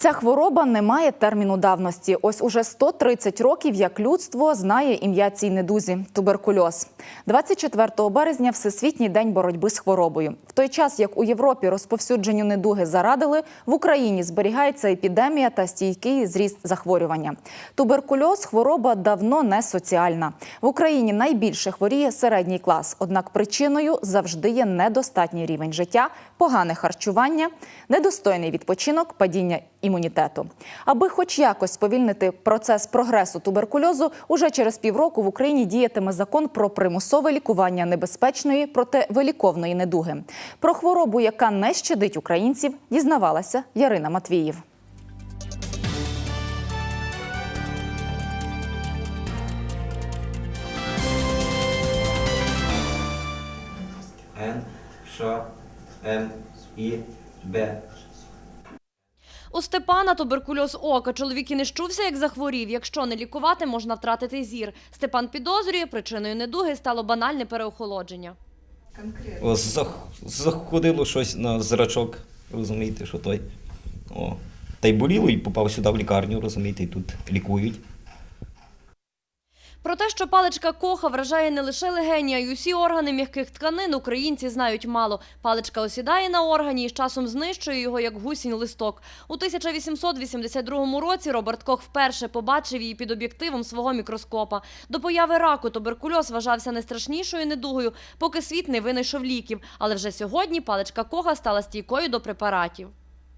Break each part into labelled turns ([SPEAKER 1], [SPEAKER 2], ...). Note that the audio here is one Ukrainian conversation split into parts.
[SPEAKER 1] Ця хвороба не має терміну давності. Ось уже 130 років, як людство знає ім'я цій недузі туберкульоз. 24 березня Всесвітній день боротьби з хворобою. В той час, як у Європі розповсюдженню недуги зарадили, в Україні зберігається епідемія та стійкий зріст захворювання. Туберкульоз хвороба давно не соціальна. В Україні найбільше хворіє середній клас. Однак причиною завжди є недостатній рівень життя, погане харчування, недостойний відпочинок, падіння імунітету. Аби хоч якось сповільнити процес прогресу туберкульозу, уже через півроку в Україні діятиме закон про примусове лікування небезпечної проте виліковної недуги. Про хворобу, яка не щадить українців, дізнавалася Ярина Матвіїв.
[SPEAKER 2] Н, Ш, М, І, Б.
[SPEAKER 3] У Степана туберкульоз ока. Чоловік і не щувся, як захворів. Якщо не лікувати, можна втратити зір. Степан підозрює, причиною недуги стало банальне переохолодження.
[SPEAKER 2] Заходило щось на зрачок, розумієте, що той. О. Та й боліло, і попав сюди в лікарню, розумієте, і тут лікують.
[SPEAKER 3] Про те, що паличка коха вражає не лише легені, а й усі органи м'яких тканин, українці знають мало. Паличка осідає на органі і з часом знищує його, як гусінь листок. У 1882 році Роберт Кох вперше побачив її під об'єктивом свого мікроскопа. До появи раку туберкульоз вважався найстрашнішою недугою, поки світ не винайшов ліків. Але вже сьогодні паличка коха стала стійкою до препаратів.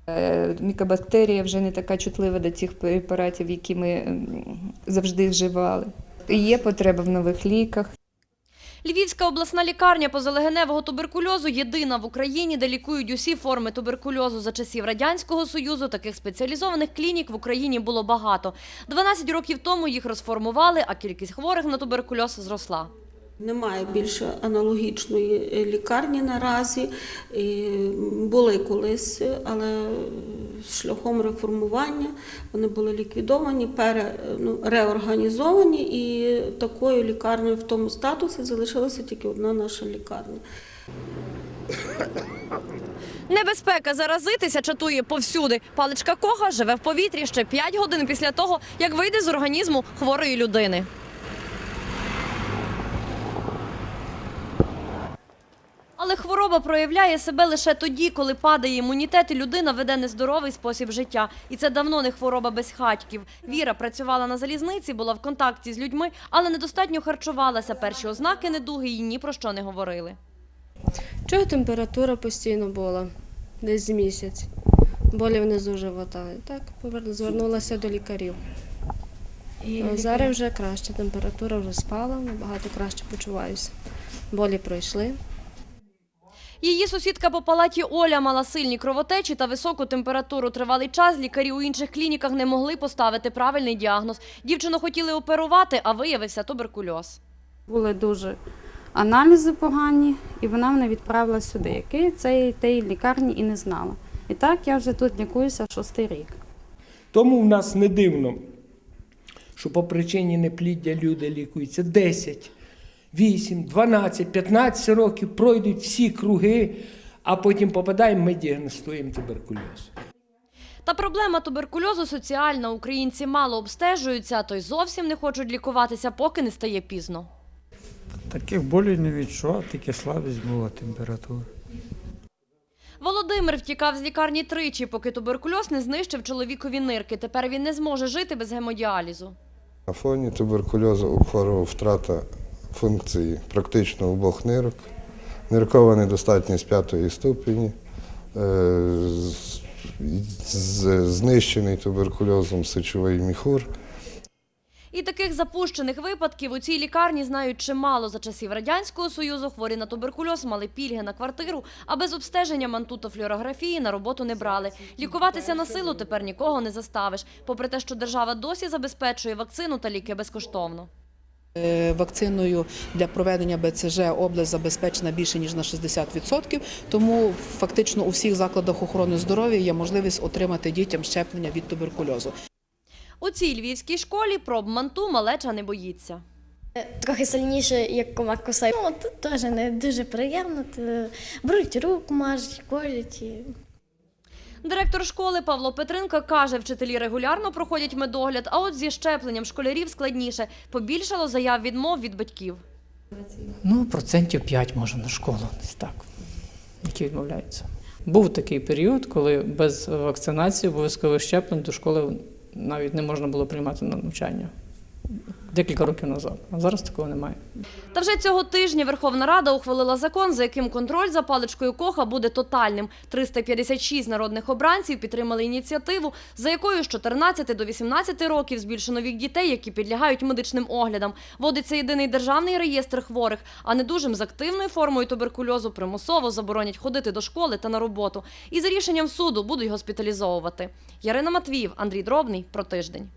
[SPEAKER 4] Е, Мікобактерія вже не така чутлива до цих препаратів, які ми завжди вживали. Є потреба в нових ліках.
[SPEAKER 3] Львівська обласна лікарня позалегеневого туберкульозу єдина в Україні, де лікують усі форми туберкульозу за часів радянського союзу. Таких спеціалізованих клінік в Україні було багато. 12 років тому їх розформували, а кількість хворих на туберкульоз зросла.
[SPEAKER 5] Немає більше аналогічної лікарні наразі. Були колись, але шляхом реформування вони були ліквідовані, пере, ну, реорганізовані, і такою лікарнею в тому статусі залишилася тільки одна наша лікарня.
[SPEAKER 3] Небезпека заразитися чатує повсюди. Паличка коха живе в повітрі ще 5 годин після того, як вийде з організму хворої людини. Але хвороба проявляє себе лише тоді, коли падає імунітет, і людина веде нездоровий спосіб життя. І це давно не хвороба безхатьків. Віра працювала на залізниці, була в контакті з людьми, але недостатньо харчувалася. Перші ознаки недуги їй ні про що не говорили.
[SPEAKER 6] Чого температура постійно була? Десь місяць. Болі внизу живота. І так звернулася до лікарів. А Зараз вже краще, температура вже спала, набагато краще почуваюся. Болі пройшли.
[SPEAKER 3] Її сусідка по палаті Оля мала сильні кровотечі та високу температуру. Тривалий час лікарі у інших клініках не могли поставити правильний діагноз. Дівчину хотіли оперувати, а виявився туберкульоз.
[SPEAKER 7] Були дуже аналізи погані, і вона мене відправила сюди, який цієї тієї лікарні і не знала. І так я вже тут лікуюся шостий рік.
[SPEAKER 8] Тому в нас не дивно, що по причині непліддя люди лікуються 10, 8, 12, 15 років, пройдуть всі круги, а потім попадаємо, ми діагностуємо туберкульоз.
[SPEAKER 3] Та проблема туберкульозу соціальна. Українці мало обстежуються, а то й зовсім не хочуть лікуватися, поки не стає пізно.
[SPEAKER 9] Таких болей не відчував, тільки слабість була температура.
[SPEAKER 3] Володимир втікав з лікарні тричі, поки туберкульоз не знищив чоловікові нирки. Тепер він не зможе жити без гемодіалізу.
[SPEAKER 10] На фоні туберкульозу у хворого втрата функції практично обох нирок, ниркова недостатність п'ятої ступені, е, знищений туберкульозом сечовий міхур.
[SPEAKER 3] І таких запущених випадків у цій лікарні знають чимало. За часів Радянського Союзу хворі на туберкульоз мали пільги на квартиру, а без обстеження мантутофлюорографії на роботу не брали. Лікуватися на силу тепер нікого не заставиш, попри те, що держава досі забезпечує вакцину та ліки безкоштовно.
[SPEAKER 11] Е, Вакциною для проведення БЦЖ область забезпечена більше ніж на 60%, тому фактично у всіх закладах охорони здоров'я є можливість отримати дітям щеплення від туберкульозу.
[SPEAKER 3] У цій львівській школі проб манту малеча не боїться.
[SPEAKER 12] Трохи сильніше, як комар кусає. Ну, тут теж не дуже приємно. Беруть руку, мажуть, колять. І...
[SPEAKER 3] Директор школи Павло Петренко каже, вчителі регулярно проходять медогляд, а от зі щепленням школярів складніше. Побільшало заяв відмов від батьків.
[SPEAKER 13] Ну, процентів 5 може на школу, десь так, які відмовляються. Був такий період, коли без вакцинації обов'язкових щеплень до школи навіть не можна було приймати на навчання. Декілька років назад. А зараз такого немає.
[SPEAKER 3] Та вже цього тижня Верховна Рада ухвалила закон, за яким контроль за паличкою Коха буде тотальним. 356 народних обранців підтримали ініціативу, за якою з 14 до 18 років збільшено вік дітей, які підлягають медичним оглядам. Вводиться єдиний державний реєстр хворих, а недужим з активною формою туберкульозу примусово заборонять ходити до школи та на роботу. І за рішенням суду будуть госпіталізовувати. Ярина Матвіїв, Андрій Дробний. Про тиждень.